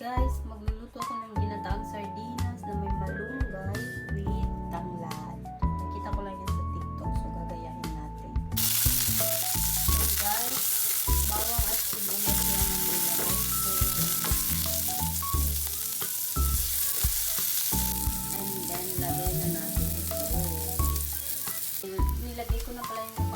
guys, magluluto ako ng ginataang sardinas na may malunggay with tanglad. Nakita ko lang yan sa TikTok, so gagayahin natin. So guys, bawang at sibuyas lang ang nilagay. So, and then, lagay na natin ito. Nilagay ko na pala yung